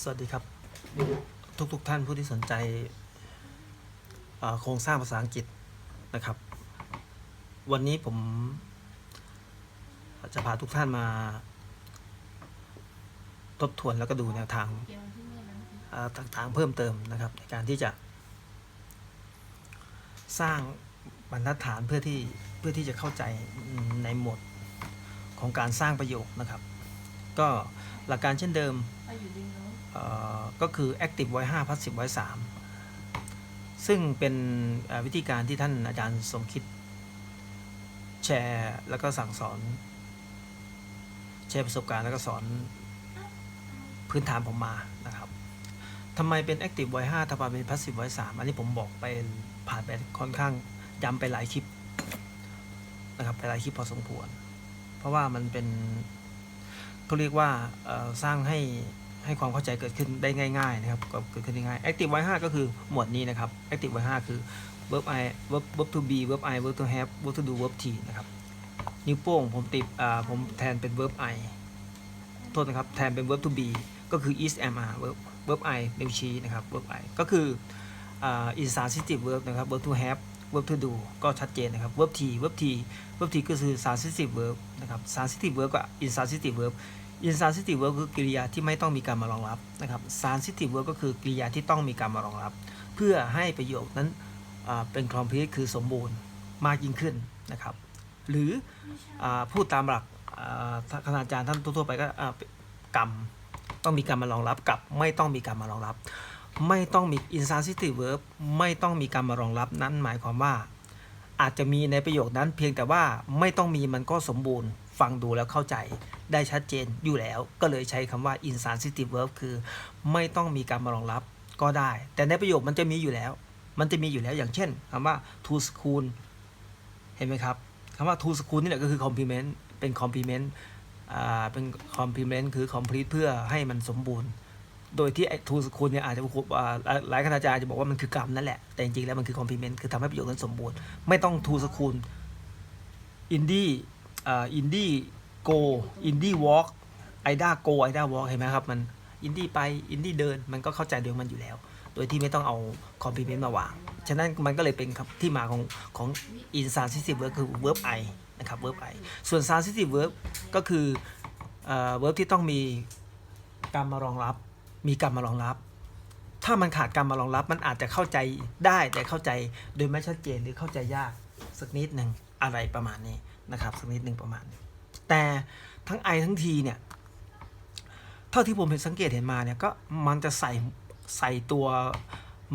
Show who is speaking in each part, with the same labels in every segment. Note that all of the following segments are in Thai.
Speaker 1: สวัสดีครับ ทุกๆทท่านผู้ที่สนใจโครงสร้างภาษาอังกฤษนะครับ วันนี้ผม จะพาทุกท่านมา ทบทวนแล้วก็ดูแนวทางต่างๆเพิ่มเติมนะครับ ในการที่จะ สร้างบรรทัดฐานเพื่อที่เพื่อที่จะเข้าใจในหมวดของการสร้างประโยคนะครับ ก็หลักการเช่นเดิมออ ก็คือ active voice 5 passive voice 3 ซึ่งเป็นวิธีการที่ท่านอาจารย์สมคิด แชร์แล้วก็สั่งสอน แชร์ประสบการณ์แล้วก็สอนพื้นฐานผมมานะครับทำไมเป็น active voice 5ทำไมเป็น passive voice 3 อันนี้ผมบอกไปผ่านไปค่อนข้างย้ำไปหลายคลิปนะครับไปหลายคลิปพอสมควร เพราะว่ามันเป็นเขาเรียกว่าสร้างให้ ให้ความเข้าใจเกิดขึ้นได้ง่ายๆนะครับก็เกิดขึ้นได้ง่าย active voice 5ก็คือหมวดนี้นะครับ active voice 5คือ verb i verb verb to be verb i verb to have verb to do verb t นะครับนิ้วโป้งผมติดอ่าผมแทนเป็น verb i โทษนะครับแทนเป็น verb to be ก็คือ is am are verb verb i นิ้วชี้นะครับ verb i ก็คืออ่า intransitive verb นะครับ verb to have verb to do ก็ชัดเจนนะครับ verb t verb t verb t ก็คือ transitive verb นะครับ transitive verb กับ intransitive verb intransitive verb คือ กริยาที่ไม่ต้องมีการมารองรับนะครับ transitive verb ก็คือกริยาที่ต้องมีการมารองรับ เพื่อให้ประโยคนั้นเป็น complete คือสมบูรณ์มากยิ่งขึ้นนะครับ หรืออพูดตามหลักอาคณาจารย์ท่านทั่วๆไปก็กรรมต้องมีการมารองรับกับไม่ต้องมีการมารองรับ ไม่ต้องมี intransitive verb ไม่ต้องมีการมารองรับนั้นหมายความว่า อาจจะมีในประโยคนั้นเพียงแต่ว่าไม่ต้องมีมันก็สมบูรณ์ฟังดูแล้วเข้าใจ ได้ชัดเจนอยู่แล้ว ก็เลยใช้คำว่า intransitive verb คือไม่ต้องมีการมารองรับก็ได้ แต่ในประโยคมันจะมีอยู่แล้ว มันจะมีอยู่แล้วอย่างเช่นคำว่า to school เห็นไหมครับคำว่า to school นี่แหละก็คือ complement เป็น complement อ่าเป็น complement คือ complete เพื่อให้มันสมบูรณ์ โดยที่ไอ้ to school เนี่ยอาจจะอ่าหลายคณาจารย์จะบอกว่ามันคือกรรมนั่นแหละ แต่จริงๆแล้วมันคือ complement คือทำให้ประโยคนั้นสมบูรณ์ ไม่ต้อง to school indie อ่า indie go indie walk ไอด้า go ไอด้า walk เห็นไหมครับ มัน indie ไป indie เดินมันก็เข้าใจเดียวมันอยู่แล้ว โดยที่ไม่ต้องเอา complement มาวาง ฉะนั้นมันก็เลยเป็นคำที่มาของของ intransitive verb คือ verb i นะครับ verb i ส่วน transitive verb ก็คือเอ่อ verb ที่ต้องมีกรรมมารองรับ มีกรรมมารองรับ ถ้ามันขาดกรรมมารองรับ มันอาจจะเข้าใจได้แต่เข้าใจโดยไม่ชัดเจนหรือเข้าใจยากสักนิดหนึ่งอะไรประมาณนี้นะครับสักนิดหนึ่งประมาณนี้ แต่ทั้ง i ทั้ง t เนี่ย เท่าที่ผมเห็นสังเกตเห็นมาเนี่ยก็มันจะใส่ใส่ตัว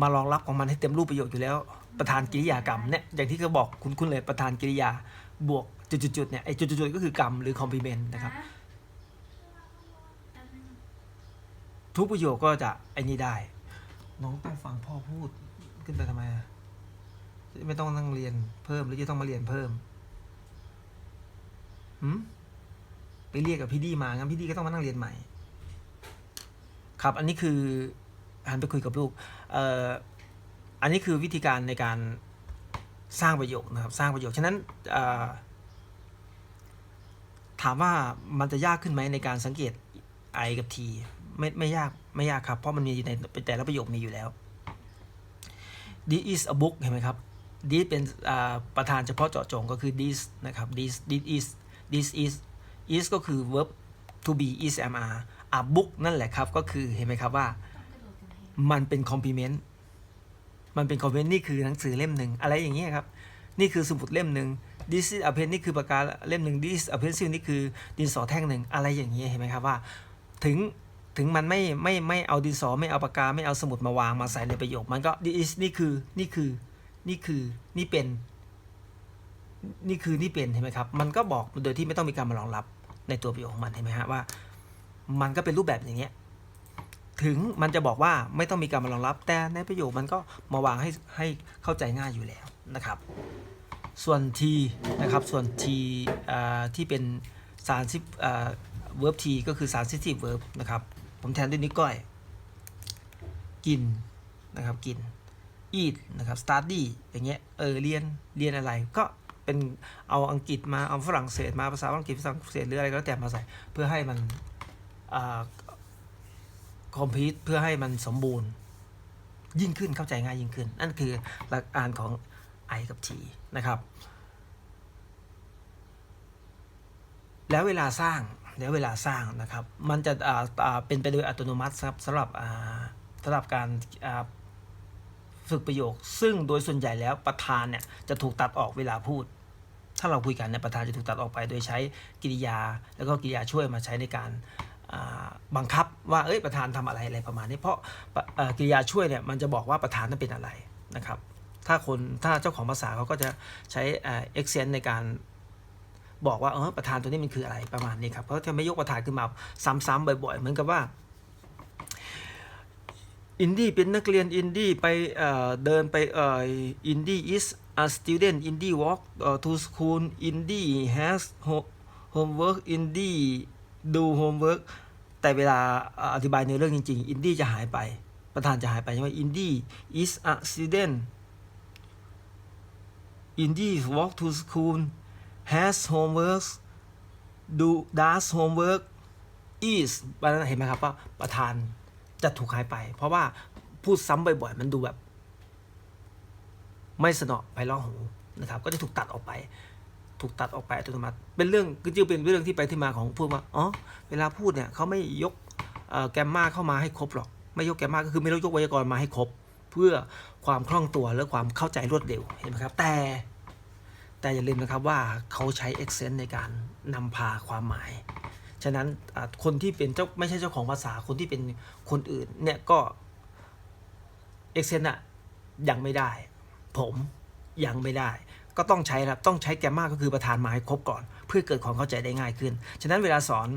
Speaker 1: มารองรับของมันให้เต็มรูปประโยคอยู่แล้ว ประธานกิริยากรรมเนี่ยอย่างที่เขาบอกคุณคุณเลยประธานกิริยาบวกจุดๆๆเนี่ยไอ้จุดๆๆก็คือกรรมหรือ complement นะครับ ทุกประโยคก็จะไอ้นี่ได้ น้องต้องฟังพ่อพูดขึ้นไปทำไมอะไม่ต้องนั่งเรียนเพิ่มหรือจะต้องมาเรียนเพิ่มหืม ไปเรียกกับพี่ดีมางั้นพี่ดีก็ต้องมานั่งเรียนใหม่ ครับอันนี้คือหันไปคุยกับลูกเอ่ออันนี้คือวิธีการในการสร้างประโยคนะครับ สร้างประโยคฉะนั้นถามว่ามันจะยากขึ้นไหมในการสังเกต I กับ T ไม่ไม่ยากไม่ยากครับ เพราะมันมีอยู่ในแต่ละประโยคมีอยู่แล้ว this is a book เห็นไหมครับ this เป็นประธานเฉพาะเจาะจงก็คือ this นะครับ this this is this is is ก็คือ verb to be is am are a book นั่นแหละครับ ก็คือเห็นไหมครับว่า มันเป็น compliment มันเป็น compliment นี่คือหนังสือเล่มหนึ่งอะไรอย่างเงี้ยครับ นี่คือสมุดเล่มหนึ่ง this is a pen นี่คือปากกาเล่มหนึ่ง this is a pencil นี่คือดินสอแท่งหนึ่งอะไรอย่างเงี้ยเห็นไหมครับว่า ถึงถึงมันไม่ไม่ไม่เอาดินสอไม่เอาปากกาไม่เอาสมุดมาวางมาใส่ในประโยค มันก็ this is นี่คือนี่คือนี่คือนี่เป็น นี่คือนี่เป็นเห็นไหมครับ มันก็บอกโดยที่ไม่ต้องมีการมารองรับ ในตัวประโยคของมันเห็นไหมฮะว่า มันก็เป็นรูปแบบอย่างเงี้ยถึงมันจะบอกว่าไม่ต้องมีการมารองรับ แต่ในประโยคมันก็มาวางให้ให้เข้าใจง่ายอยู่แล้วนะครับ ส่วน t นะครับส่วน t ที่เป็นสารสิบอ่า verb t ก็คือ transitive verb นะครับ ผมแทนด้วยนิ้วก้อย กินนะครับกิน eat นะครับ study อย่างเงี้ยเออเรียนเรียนอะไรก็ เป็นเอาอังกฤษมาเอาฝรั่งเศสมาภาษาอังกฤษภาษาฝรั่งเศสหรืออะไรก็แล้วแต่มาใส่เพื่อให้มันอคอมพิวต์เพื่อให้มันสมบูรณ์ยิ่งขึ้นเข้าใจง่ายยิ่งขึ้น นั่นคือหลักการของ I กับ T นะครับ แล้วเวลาสร้างแล้วเวลาสร้างนะครับ มันจะอ่าเป็นไปโดยอัตโนมัติครับสำหรับอ่าสำหรับการฝึกประโยค ซึ่งโดยส่วนใหญ่แล้วประธานเนี่ยจะถูกตัดออกเวลาพูด ถ้าเราคุยกันเนี่ยประธานจะถูกตัดออกไป โดยใช้กิริยา แล้วก็กิริยาช่วยมาใช้ในการบังคับว่าเอ้ยประธานทำอะไรอะไรประมาณนี้ เพราะปะเอ่อกริยาช่วยเนี่ยมันจะบอกว่าประธานนั้นเป็นอะไรนะครับ ถ้าคนถ้าเจ้าของภาษาเขาก็จะใช้เอ็กเซนในการบอกว่าเออประธานตัวนี้มันคืออะไรประมาณนี้ครับเขาจะไม่ยกประธานขึ้นมาซ้ำๆบ่อย ๆ เหมือนกับว่าอินดี้เป็นนักเรียนอินดี้ไปเดินไปอินดี้ is a student อินดี้ walk เอ่อ to school อินดี้ has ho- homework อินดี้ do homework แต่เวลาเอ่ออธิบายในเรื่องจริงๆอินดี้จะหายไป ประธานจะหายไปใช่ไหมอินดี้ is a student อินดี้ walk to school has homework do does homework is เห็นไหมครับว่าประธานจะถูกหายไป เพราะว่าพูดซ้ำบ่อยๆ มันดูแบบ ไม่สนอไปล่อหูนะครับก็จะถูกตัดออกไป ถูกตัดออกไปอัตโนมัติ เป็นเรื่องก็จึงเป็นเรื่องที่ไปที่มาของพูดว่าอ๋อเวลาพูดเนี่ยเขาไม่ยกแกมมาเข้ามาให้ครบหรอก ไม่ยกแกมมาก็คือไม่ต้องยกไวยากรณ์มาให้ครบ เพื่อความคล่องตัวและความเข้าใจรวดเร็วเห็นไหมครับ แต่แต่อย่าลืมนะครับว่าเขาใช้ accent ในการนำพาความหมาย ฉะนั้นคนที่เป็นเจ้าไม่ใช่เจ้าของภาษาคนที่เป็นคนอื่นเนี่ยก็ accent อะยังไม่ได้ ผมยังไม่ได้ ก็ต้องใช้ครับต้องใช้แกมมาก็คือประธานมาให้ครบก่อน เพื่อเกิดความเข้าใจได้ง่ายขึ้น ฉะนั้นเวลาสอน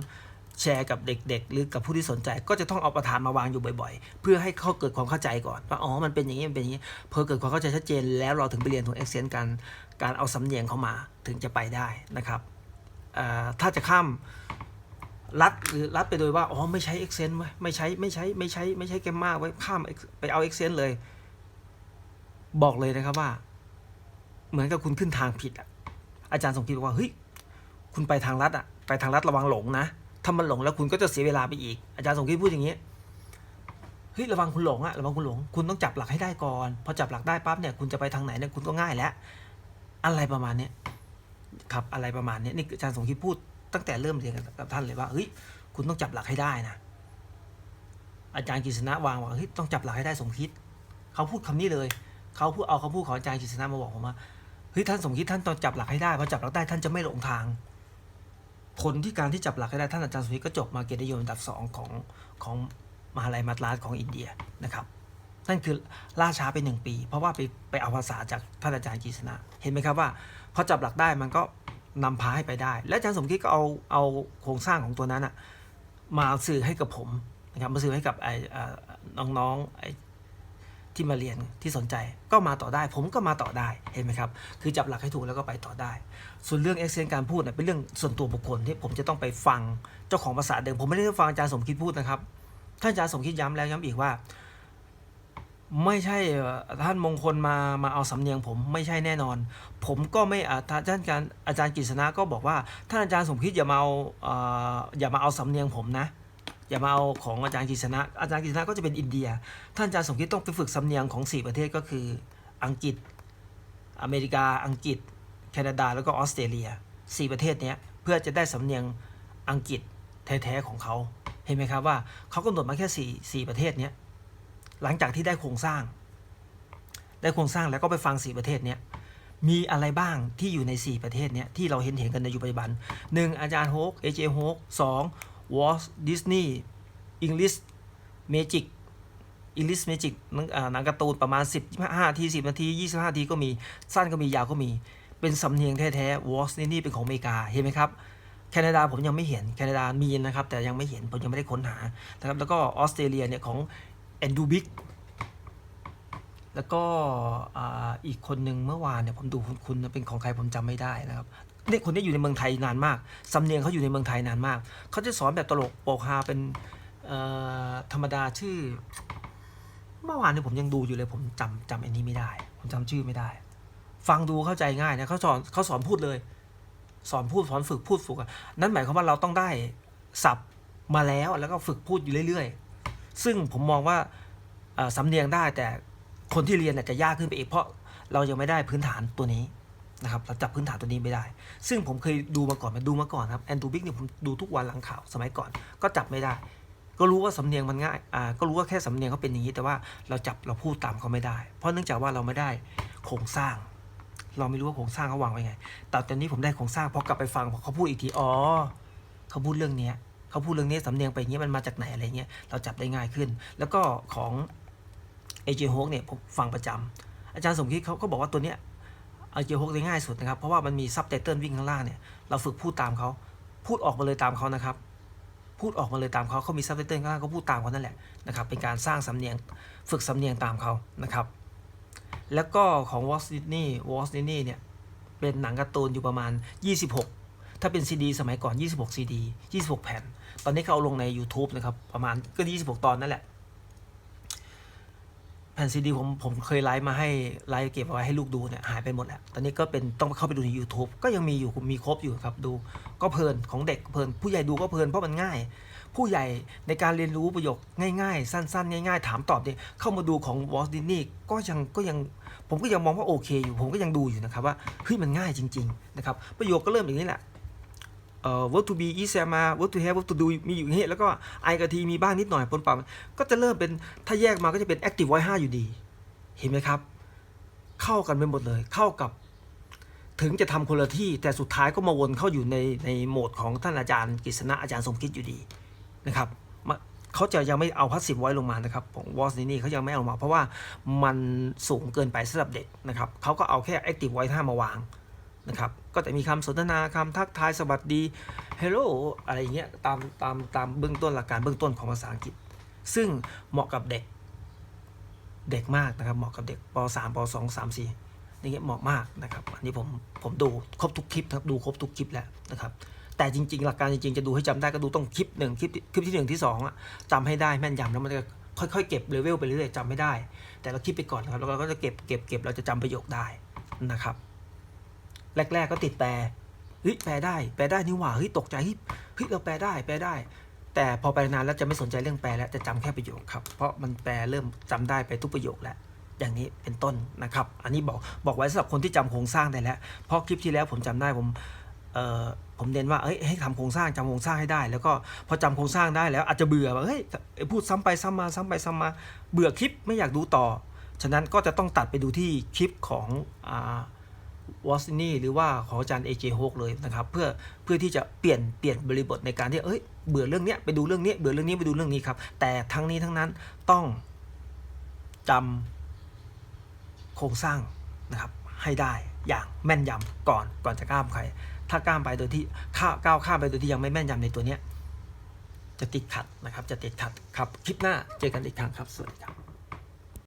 Speaker 1: แชร์กับเด็กๆ หรือกับผู้ที่สนใจ ก็จะต้องเอาประธานมาวางอยู่บ่อยๆ เพื่อให้เขาเกิดความเข้าใจก่อนว่าอ๋อมันเป็นอย่างนี้มันเป็นอย่างนี้พอเกิดความเข้าใจชัดเจน แล้วเราถึงไปเรียนถึง accent การการเอาสำเนียงเข้ามาถึงจะไปได้นะครับถ้าจะข้ามรัดหรือรัดไปโดยว่าอ๋อไม่ใช้ accent ไว้ไม่ใช้ไม่ใช้ไม่ใช้ไม่ใช้แกมมาไว้ข้ามไปเอา accent เลย บอกเลยนะครับว่า เหมือนกับคุณขึ้นทางผิดอะ อาจารย์สมคิดบอกว่าเฮ้ยคุณไปทางลัดอะ ไปทางลัดระวังหลงนะถ้ามันหลงแล้วคุณก็จะเสียเวลาไปอีก อาจารย์สมคิดพูดอย่างนี้เฮ้ยระวังคุณหลงอะระวังคุณหลง คุณต้องจับหลักให้ได้ก่อน พอจับหลักได้ปั๊บเนี่ยคุณจะไปทางไหนเนี่ยคุณก็ง่ายแล้ว อะไรประมาณเนี้ยครับอะไรประมาณเนี้ยนี่อาจารย์สมคิดพูดตั้งแต่เริ่มเรียนกับท่านเลยว่าเฮ้ยคุณต้องจับหลักให้ได้นะอาจารย์กฤษณะวางว่าเฮ้ยต้องจับหลักให้ได้สมคิด เขาพูดคำนี้เลย เขาพูดเอาเขาพูดของอาจารย์กฤษณะมาบอกผมว่าเฮ้ยท่านสมคิดท่านตองจับหลักให้ได้พอจับหลักได้ท่านจะไม่หลงทาง ผลที่การที่จับหลักให้ได้ท่านอาจารย์สมคิดก็จบมาเกียรติยมอันดับสองของของมหาลัยมัตลาสของอินเดียนะครับนั่นคือล่าช้าไปหนึ่งปี เพราะว่าไปไปเอาภาษาจากท่านอาจารย์กฤษณะเห็นไหมครับว่าพอจับหลักได้มันก็นำพาให้ไปได้ และอาจารย์สมคิดก็เอาเอาโครงสร้างของตัวนั้นอะมาสื่อให้กับผมนะครับมาสื่อให้กับไอ้อ่าน้องๆไอ้ ที่มาเรียนที่สนใจก็มาต่อได้ ผมก็มาต่อได้เห็นไหมครับ คือจับหลักให้ถูกแล้วก็ไปต่อได้ ส่วนเรื่องเอ็กเซนการพูดเนี่ยเป็นเรื่องส่วนตัวบุคคลที่ผมจะต้องไปฟังเจ้าของภาษาเดิม ผมไม่ได้ฟังอาจารย์สมคิดพูดนะครับ ท่านอาจารย์สมคิดย้ำแล้วย้ำอีกว่า ไม่ใช่ท่านมงคลมามาเอาสำเนียง ผมไม่ใช่แน่นอน ผมก็ไม่ท่านอาจารย์อาจารย์กฤษณะก็บอกว่าท่านอาจารย์สมคิดอย่ามาเอาออย่ามาเอาสำเนียงผมนะ อย่ามาเอาของอาจารย์กฤษณะอาจารย์กฤษณะก็จะเป็นอินเดีย ท่านอาจารย์สมคิดต้องไปฝึกสำเนียงของ 4 ประเทศก็คือ อังกฤษ อเมริกา อังกฤษ แคนาดา แล้วก็ออสเตรเลีย 4 ประเทศนี้เพื่อจะได้สำเนียงอังกฤษแท้ๆของเขา เห็นไหมครับว่าเขากำหนดมาแค่ 4 4 ประเทศนี้หลังจากที่ได้โครงสร้าง ได้โครงสร้างแล้วก็ไปฟัง 4 ประเทศนี้มีอะไรบ้างที่อยู่ใน 4 ประเทศนี้ที่เราเห็นเห็นกันในยุคปัจจุบัน 1. อาจารย์โฮกเอเจโฮกสอง วอลดิสนีย์ English Magic English Magic หนังการ์ตูนประมาณ 10 5นาที 10 นาที 25นาทีก็มี สั้นก็มียาวก็มี เป็นสำเนียงแท้ๆวอลดิสนีย์เป็นของอเมริกา เห็นไหมครับ แคนาดาผมยังไม่เห็น แคนาดามีนะครับ แต่ยังไม่เห็น ผมยังไม่ได้ค้นหานะครับ แล้วก็ออสเตรเลียเนี่ยของแอนดูบิกแล้วก็อีกคนหนึ่งเมื่อวานเนี่ยผมดูคุณๆเป็นของใครผมจำไม่ได้นะครับ เนี่คนนี้อยู่ในเมืองไทยนานมากสำเนียงเขาอยู่ในเมืองไทยนานมาก เขาจะสอนแบบตลกโปกฮาเป็นธรรมดาชื่อ เมื่อวานเนี่ยผมยังดูอยู่เลย ผมจำจำอันนี้ไม่ได้ ผมจำชื่อไม่ได้ ฟังดูเข้าใจง่ายนะเขาสอนเขาสอนพูดเลย สอนพูดสอนฝึกพูดฝึกนั่นหมายความว่าเราต้องได้ศัพท์มาแล้วแล้วก็ฝึกพูดอยู่เรื่อยๆ ซึ่งผมมองว่าสำเนียงได้แต่คนที่เรียนอาจจะยากขึ้นไปอีกเพราะเรายังไม่ได้พื้นฐานตัวนี้ นะครับเราจับพื้นฐานตัวนี้ไม่ได้ ซึ่งผมเคยดูมาก่อนมาดูมาก่อนครับแอนดูบิกเนี่ยผมดูทุกวันหลังข่าวสมัยก่อนก็จับไม่ได้ ก็รู้ว่าสำเนียงมันง่ายอ่าก็รู้ว่าแค่สำเนียงเขาเป็นอย่างนี้แต่ว่าเราจับเราพูดตามเขาไม่ได้ เพราะเนื่องจากว่าเราไม่ได้โครงสร้าง เราไม่รู้ว่าโครงสร้างเขาวางไว้ไง แต่ตอนนี้ผมได้โครงสร้างพอกลับไปฟังพอเขาพูดอีกทีอ๋อเขาพูดเรื่องเนี้ยเขาพูดเรื่องนี้สำเนียงไปอย่างเงี้ยมันมาจากไหนอะไรเงี้ยเราจับได้ง่ายขึ้น แล้วก็ของเอเจโฮกเนี่ยผมฟังประจำอาจารย์สมคิดเขาก็บอกว่าตัวเนี้ย เอาเจโฮกได้ง่ายสุดนะครับ เพราะว่ามันมีซับไตเติลวิ่งข้างล่างเนี่ย เราฝึกพูดตามเขา พูดออกมาเลยตามเขานะครับ พูดออกมาเลยตามเขาเขามีซับไตเติลข้างล่างก็พูดตามเขานั่นแหละนะครับ เป็นการสร้างสำเนียง ฝึกสำเนียงตามเขานะครับ แล้วก็ของวอลดิสนีย์วอลดิสนีย์เนี่ย เป็นหนังการ์ตูนอยู่ประมาณ 26 ถ้าเป็นซีดีสมัยก่อน 26ซีดี26 แผ่น ตอนนี้เขาเอาลงใน YouTube นะครับ ประมาณก็ 26 ตอนนั่นแหละ แผ่นซีดีผมผมเคยไลฟ์มาให้ไลฟ์เก็บเอาไว้ให้ลูกดูเนี่ยหายไปหมดแล้วตอนนี้ก็เป็นต้องเข้าไปดูใน YouTube ก็ยังมีอยู่มีครบอยู่ครับดูก็เพลินของเด็กเพลิน ผู้ใหญ่ดูก็เพลินเพราะมันง่าย ผู้ใหญ่ในการเรียนรู้ประโยคง่ายๆ สั้นๆ ง่าย ๆ ถามตอบเนี่ยเข้ามาดูของวอลดิสนีย์ก็ยังก็ยังผมก็ยังมองว่าโอเคอยู่ ผมก็ยังดูอยู่นะครับว่าเฮ้ยมันง่ายจริง ๆ นะครับ ประโยคก็เริ่มอย่างนี้แหละ เอ่อ verb to be is am are verb to have verb to do มีอยู่อย่างนี้แล้วก็ I กับ T มีบ้างนิดหน่อยปนเปก็จะเริ่มเป็นถ้าแยกมาก็จะเป็น active voice 5อยู่ดี เห็นไหมครับ เข้ากันไปหมดเลย เข้ากับ ถึงจะทำคนละที่แต่สุดท้ายก็มาวนเข้าอยู่ในในโหมดของท่านอาจารย์กฤษณะอาจารย์สมคิดอยู่ดีนะครับเขาจะยังไม่เอาพัสสิบไว้ลงมานะครับของวอสนี่เขายังไม่เอามา เพราะว่ามันสูงเกินไปสำหรับเด็กนะครับเขาก็เอาแค่ Active Voice 5มาวาง นะครับ ก็จะมีคำสนทนาคำทักทายสวัสดี Hello อะไรเงี้ยตามตามตามเบื้องต้นหลักการเบื้องต้นของภาษาอังกฤษ ซึ่งเหมาะกับเด็กเด็กมากนะครับ เหมาะกับเด็กป .3 ป .2 3 4อย่เงี้ยเหมาะมากนะครับ อันนี้ผมผมดูครบทุกคลิปครับดูครบทุกคลิปแล้วนะครับแต่จริง ๆ หลักการจริงๆ จะดูให้จำได้ก็ดูต้องคลิปหนึ่งคลิปที่คลิปที่หนึ่งที่สองอะจำให้ได้แม่นยำแล้วมันจะค่อยๆ เก็บเลเวลไปเรื่อยๆจำไม่ได้ แต่เราคิดไปก่อนนะครับแล้วเราก็จะเก็บเก็บเก็บเราจะจำประโยคได้นะครับ แรก ๆ ก็ติดแปลเฮ้ยแปลได้แปลได้นี่หว่าเฮ้ยตกใจเฮ้ยเราแปลได้แปลได้ แต่พอไปนานแล้วจะไม่สนใจเรื่องแปลแล้วจะจำแค่ประโยคครับ เพราะมันแปลเริ่มจำได้ไปทุกประโยคแล้วอย่างนี้เป็นต้นนะครับ อันนี้บอกบอกไว้สำหรับคนที่จำโครงสร้างได้แล้ว เพราะคลิปที่แล้วผมจำได้ผมเอ่อผมเน้นว่าเอ้ยให้ทำโครงสร้างจำโครงสร้างให้ได้ แล้วก็พอจำโครงสร้างได้แล้วอาจจะเบื่อว่าเฮ้ยพูดซ้ำไปซ้ำมาซ้ำไปซ้ำมาเบื่อคลิปไม่อยากดูต่อ ฉะนั้นก็จะต้องตัดไปดูที่คลิปของอ่า วอสนี่หรือว่าของอาจารย์เอเจโฮกเลยนะครับเพื่อเพื่อที่จะเปลี่ยนเปลี่ยนบริบทในการที่เอ้ยเบื่อเรื่องเนี้ยไปดูเรื่องนี้เบื่อเรื่องนี้ไปดูเรื่องนี้ครับ แต่ทั้งนี้ทั้งนั้นต้องจำโครงสร้างนะครับให้ได้อย่างแม่นยำก่อนก่อนจะก้ามใคร ถ้าก้ามไปโดยที่ข้าก้าวข้ามไปโดยที่ยังไม่แม่นยำในตัวเนี้ยจะติดขัดนะครับ จะติดขัดครับคลิปหน้าเจอกันอีกครั้งครับสวัสดีครับ